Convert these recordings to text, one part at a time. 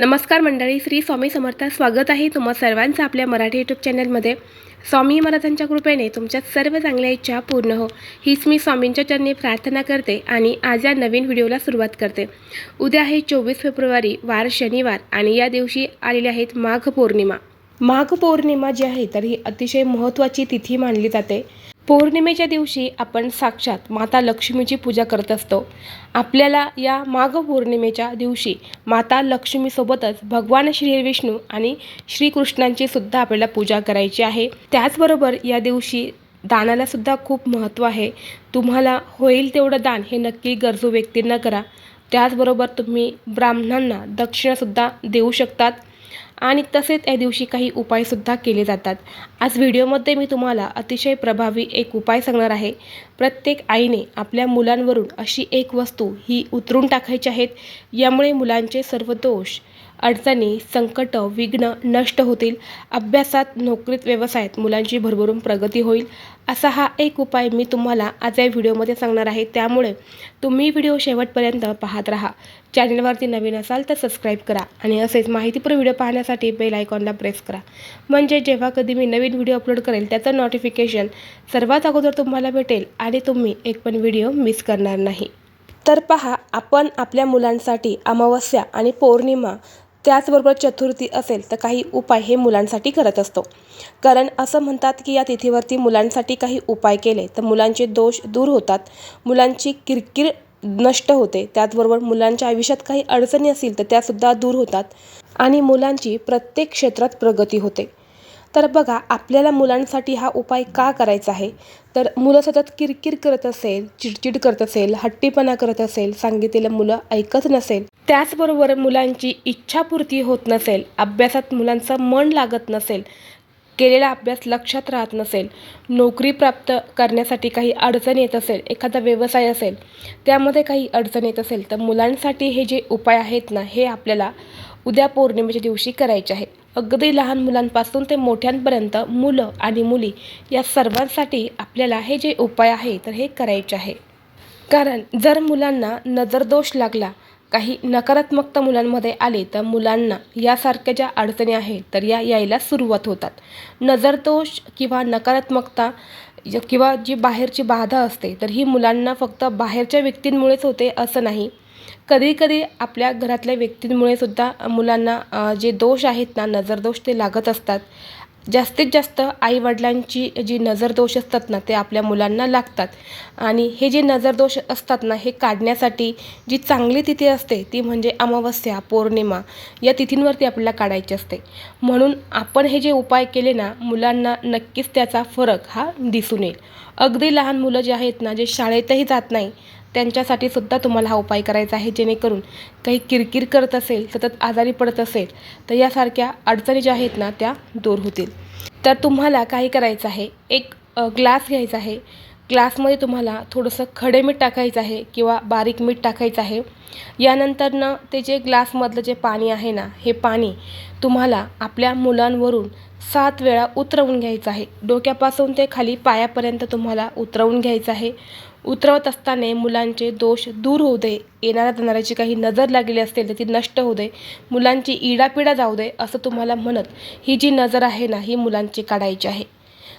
नमस्कार मंडळी श्री स्वामी समर्थ स्वागत आहे तुम्हा सर्वांचं आपल्या मराठी यूट्यूब चॅनलमध्ये स्वामी महाराजांच्या कृपेने तुमच्या सर्व चांगल्या इच्छा पूर्ण हो. हीच मी स्वामींच्या चरणी प्रार्थना करते आणि आज या नवीन व्हिडिओला सुरुवात करते. उद्या आहे चोवीस फेब्रुवारी वार शनिवार आणि या दिवशी आलेली आहेत माघ पौर्णिमा. माघ पौर्णिमा जी आहे तर ही अतिशय महत्त्वाची तिथी मानली जाते. पौर्णिमेच्या दिवशी आपण साक्षात माता लक्ष्मीची पूजा करत असतो. आपल्याला या माघ पौर्णिमेच्या दिवशी माता लक्ष्मीसोबतच भगवान श्री विष्णू आणि श्रीकृष्णांची सुद्धा आपल्याला पूजा करायची आहे. त्याचबरोबर या दिवशी दानाला सुद्धा खूप महत्त्व आहे. तुम्हाला होईल तेवढं दान हे नक्की गरजू व्यक्तींना करा. त्याचबरोबर तुम्ही ब्राह्मणांना दक्षिणासुद्धा देऊ शकतात. आणि तसेच या दिवशी काही उपायसुद्धा केले जातात. आज व्हिडिओमध्ये मी तुम्हाला अतिशय प्रभावी एक उपाय सांगणार आहे. प्रत्येक आईने आपल्या मुलांवरून अशी एक वस्तू ही उतरून टाकायची आहेत. यामुळे मुलांचे सर्व दोष अडचणी संकट विघ्न नष्ट होतील. अभ्यासात नोकरीत व्यवसायात मुलांची भरभरून प्रगती होईल. असा हा एक उपाय मी तुम्हाला आज या व्हिडिओमध्ये सांगणार आहे. त्यामुळे तुम्ही व्हिडिओ शेवटपर्यंत पाहत राहा. चॅनलवरती नवीन असाल तर सबस्क्राईब करा आणि असेच माहितीपूर्ण व्हिडिओ पाहण्यासाठी बेल आयकॉनला प्रेस करा. म्हणजे जेव्हा कधी मी नवीन व्हिडिओ अपलोड करेल त्याचं नोटिफिकेशन सर्वात अगोदर तुम्हाला भेटेल आणि तुम्ही एक पण व्हिडिओ मिस करणार नाही. तर पहा आपण आपल्या मुलांसाठी अमावस्या आणि पौर्णिमा त्याचबरोबर चतुर्थी असेल तर काही उपाय हे मुलांसाठी करत असतो. कारण असं म्हणतात की या तिथीवरती मुलांसाठी काही उपाय केले तर मुलांचे दोष दूर होतात. मुलांची किरकिर नष्ट होते. त्याचबरोबर मुलांच्या आयुष्यात काही अडचणी असतील तर त्यासुद्धा दूर होतात आणि मुलांची प्रत्येक क्षेत्रात प्रगती होते. तर बघा आपल्याला मुलांसाठी हा उपाय का करायचा आहे? तर मुलं सतत किरकिर करत असेल चिडचिड करत असेल हट्टीपणा करत असेल सांगितलेलं मुलं ऐकत नसेल त्याचबरोबर मुलांची इच्छापूर्ती होत नसेल अभ्यासात मुलांचं मन लागत नसेल केलेला अभ्यास लक्षात राहत नसेल नोकरी प्राप्त करण्यासाठी काही अडचण येत असेल एखादा व्यवसाय असेल त्यामध्ये काही अडचण येत असेल तर मुलांसाठी हे जे उपाय आहेत ना हे आपल्याला उद्या पौर्णिमेच्या दिवशी करायचे आहे अगदी लहान मुलांपासून ते मोठ्यांपर्यंत मुलं आणि मुली या सर्वांसाठी आपल्याला हे जे उपाय आहे तर हे करायचे आहे. कारण जर मुलांना नजरदोष लागला काही नकारात्मकता मुलांमध्ये आली तर मुलांना यासारख्या ज्या अडचणी आहेत तर या यायला सुरुवात होतात. नजरदोष किंवा नकारात्मकता किंवा जी बाहेरची बाधा असते तर ही मुलांना फक्त बाहेरच्या व्यक्तींमुळेच होते असं नाही. कधीकधी आपल्या घरातल्या व्यक्तींमुळे सुद्धा मुलांना जे दोष आहेत ना नजरदोष ते लागत असतात. जास्तीत जास्त आईवडिलांची जी नजरदोष असतात ना ते आपल्या मुलांना लागतात. आणि हे जे नजरदोष असतात ना हे काढण्यासाठी जी चांगली तिथी असते ती म्हणजे अमावस्या पौर्णिमा या तिथींवरती आपल्याला काढायची असते. म्हणून आपण हे जे उपाय केले ना मुलांना नक्कीच त्याचा फरक हा दिसून येईल. अगदी लहान मुलं जे आहेत ना जे शाळेतही जात नाही त्यांच्यासाठी सुद्धा तुम्हाला हा उपाय करायचा आहे जेणेकरून काही किरकिर करत असेल सतत आजारी पडत असेल तर यासारख्या अडचणी ज्या आहेत ना त्या दूर होतील. तर तुम्हाला काही करायचं आहे एक ग्लास घ्यायचा आहे. ग्लासमध्ये तुम्हाला थोडंसं खडे मीठ टाकायचं आहे किंवा बारीक मीठ टाकायचं आहे. यानंतरनं ते जे ग्लासमधलं जे पाणी आहे ना हे पाणी तुम्हाला आपल्या मुलांवरून सात वेळा उतरवून घ्यायचं आहे. डोक्यापासून ते खाली पायापर्यंत तुम्हाला उतरवून घ्यायचं आहे. उतरवत असताना मुलांचे दोष दूर होऊ दे. येणाऱ्या जाणाऱ्याची काही नजर लागलेली असेल तर ती नष्ट होऊ दे. मुलांची इडापिडा जाऊ दे असं तुम्हाला म्हणत. ही जी नजर आहे ना ही मुलांची काढायची आहे.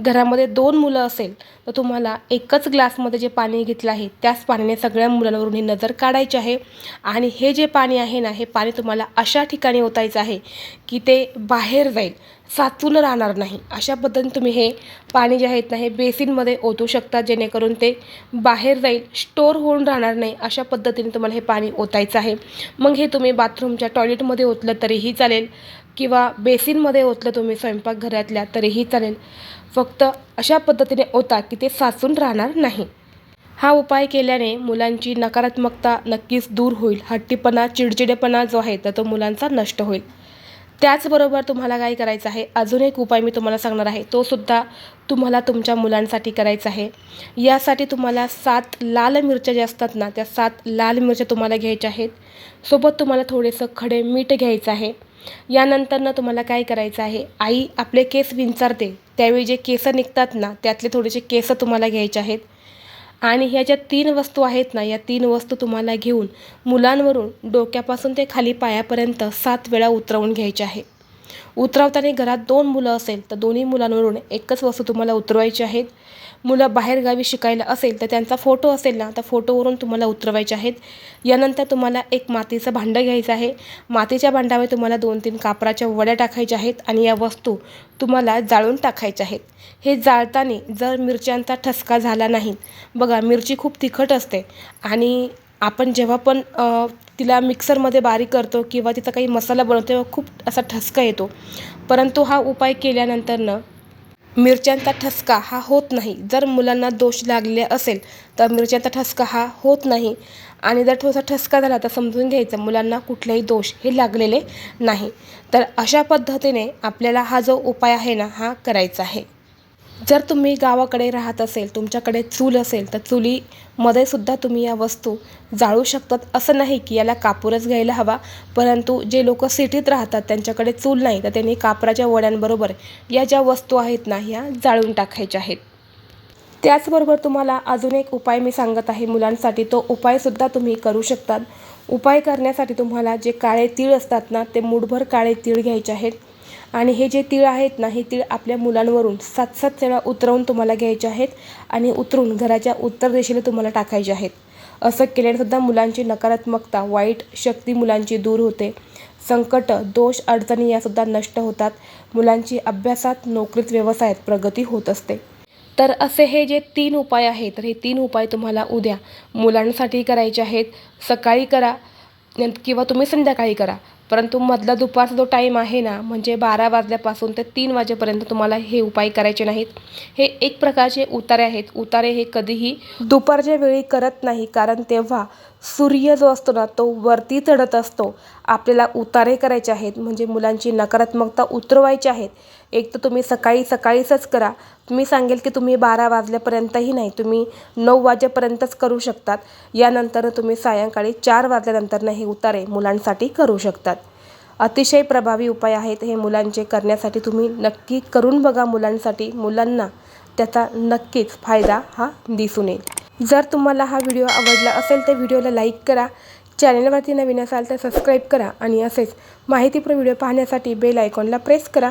घरामध्ये दोन मुलं असेल तर तुम्हाला एकच ग्लासमध्ये जे पाणी घेतलं आहे त्याच पाण्याने सगळ्या मुलांवरून ही नजर काढायची आहे. आणि हे जे पाणी आहे ना हे पाणी तुम्हाला अशा ठिकाणी ओतायचं आहे की ते बाहेर जाईल साचून राहणार नाही. अशा पद्धतीने तुम्ही हे पाणी जे आहेत ना हे बेसिनमध्ये ओतू शकता जेणेकरून ते बाहेर जाईल स्टोर होऊन राहणार नाही अशा पद्धतीने तुम्हाला हे पाणी ओतायचं आहे. मग हे तुम्ही बाथरूमच्या टॉयलेटमध्ये ओतलं तरीही चालेल. किंवा बेसिनमध्ये ओतलं तुम्ही स्वयंपाकघरातल्या तरीही चालेल. फक्त अशा पद्धतीने ओता की ते साचून राहणार नाही. हा उपाय केल्याने मुलांची नकारात्मकता नक्कीच दूर होईल. हट्टीपणा चिडचिडेपणा जो आहे तर तो मुलांचा नष्ट होईल. त्याचबरोबर तुम्हाला काय करायचं आहे? अजून एक उपाय मी तुम्हाला सांगणार आहे. तो सुद्धा तुम्हाला तुमच्या मुलांसाठी करायचा आहे. यासाठी तुम्हाला सात लाल मिरच्या ज्या असतात ना त्या सात लाल मिरच्या तुम्हाला घ्यायच्या आहेत. सोबत तुम्हाला थोडेसं खडे मीठ घ्यायचं आहे. यानंतरनं तुम्हाला काय करायचं आहे? आई आपले केस विंचारते. त्यावेळी जे केस निघतात ना त्यातले थोडेसे केस तुम्हाला घ्यायचे आहेत. आणि ह्या ज्या तीन वस्तू आहेत ना या तीन वस्तू तुम्हाला घेऊन मुलांवरून डोक्यापासून ते खाली पायापर्यंत सात वेळा उतरवून घ्यायचे आहे. उतरवताना घरात दोन मुलं असेल तर दोन्ही मुलांवरून एकच वस्तू तुम्हाला उतरवायची आहेत. मुलं बाहेरगावी शिकायला असेल तर त्यांचा फोटो असेल ना तर फोटोवरून तुम्हाला उतरवायचे आहेत. यानंतर तुम्हाला एक मातीचं भांडं घ्यायचं आहे. मातीच्या भांड्यामध्ये तुम्हाला दोन तीन कापराच्या वड्या टाकायच्या आहेत आणि या वस्तू तुम्हाला जाळून टाकायच्या आहेत. हे जाळताना जर मिरच्यांचा ठसका झाला नाही बघा मिरची खूप तिखट असते आणि आपण जेव्हा पण तिला मिक्सरमध्ये बारीक करतो किंवा तिचा काही मसाला बनवतो तेव्हा खूप असा ठसका येतो. परंतु हा उपाय केल्यानंतरनं मिरच्यांचा ठसका हा होत नाही. जर मुलांना दोष लागले असेल तर मिरच्यांचा ठसका हा होत नाही. आणि जर थोडासा ठसका झाला तर समजून घ्यायचं मुलांना कुठलेही दोष हे लागलेले नाही. तर अशा पद्धतीने आपल्याला हा जो उपाय आहे ना हा करायचा आहे. जर तुम्ही गावाकडे राहत असेल तुमच्याकडे चूल असेल तर चुलीमध्ये सुद्धा तुम्ही या वस्तू जाळू शकतात. असं नाही की याला कापूरच घ्यायला हवा परंतु जे लोक सिटीत राहतात त्यांच्याकडे चूल नाही तर त्यांनी कापराच्या वड्यांबरोबर या ज्या वस्तू आहेत ना ह्या जाळून टाकायच्या आहेत. त्याचबरोबर तुम्हाला अजून एक उपाय मी सांगत आहे मुलांसाठी. तो उपायसुद्धा तुम्ही करू शकतात. उपाय करण्यासाठी तुम्हाला जे काळे तीळ असतात ना ते मुठभर काळे तीळ घ्यायचे आहेत. आणि हे जे तीळ आहेत ना हे तीळ आपल्या मुलांवरून सात सात वेळा उतरवून तुम्हाला घ्यायचे आहेत आणि उतरून घराच्या उत्तर दिशेला तुम्हाला टाकायचे आहेत. असं केल्यानेसुद्धा मुलांची नकारात्मकता वाईट शक्ती मुलांची दूर होते. संकट दोष अडचणी यासुद्धा नष्ट होतात. मुलांची अभ्यासात नोकरीत व्यवसायात प्रगती होत असते. तर असे हे जे तीन उपाय आहेत तर हे तीन उपाय तुम्हाला उद्या मुलांसाठी करायचे आहेत. सकाळी करा किंवा तुम्ही संध्याकाळी करा. परंतु मधला दुपारचा जो टाईम आहे ना म्हणजे बारा वाजल्यापासून ते तीन वाजेपर्यंत तुम्हाला हे उपाय करायचे नाहीत. हे एक प्रकारचे उतारे आहेत. उतारे हे कधीही दुपारच्या वेळी करत नाही कारण तेव्हा सूर्य जो असतो ना तो वरती चढत असतो. आपल्याला उतारे करायचे आहेत. म्हणजे मुलांची नकारात्मकता उतरवायची आहेत. एक तर तुम्ही सकाळी सकाळीचच करा. मी सांगेल की तुम्ही बारा वाजल्यापर्यंतही नाही तुम्ही नऊ वाजेपर्यंतच करू शकतात. यानंतर तुम्ही सायंकाळी चार वाजल्यानंतरनं हे उतारे मुलांसाठी करू शकतात. अतिशय प्रभावी उपाय आहेत हे मुलांचे करण्यासाठी. तुम्ही नक्की करून बघा मुलांसाठी मुलांना त्याचा नक्कीच फायदा हा दिसून येईल. जर तुम्हाला हा व्हिडिओ आवडला असेल तर व्हिडिओला लाईक करा चॅनलवरती नवीन असाल तर सबस्क्राईब करा आणि असेच माहितीपूर्ण व्हिडिओ पाहण्यासाठी बेल आयकॉनला प्रेस करा.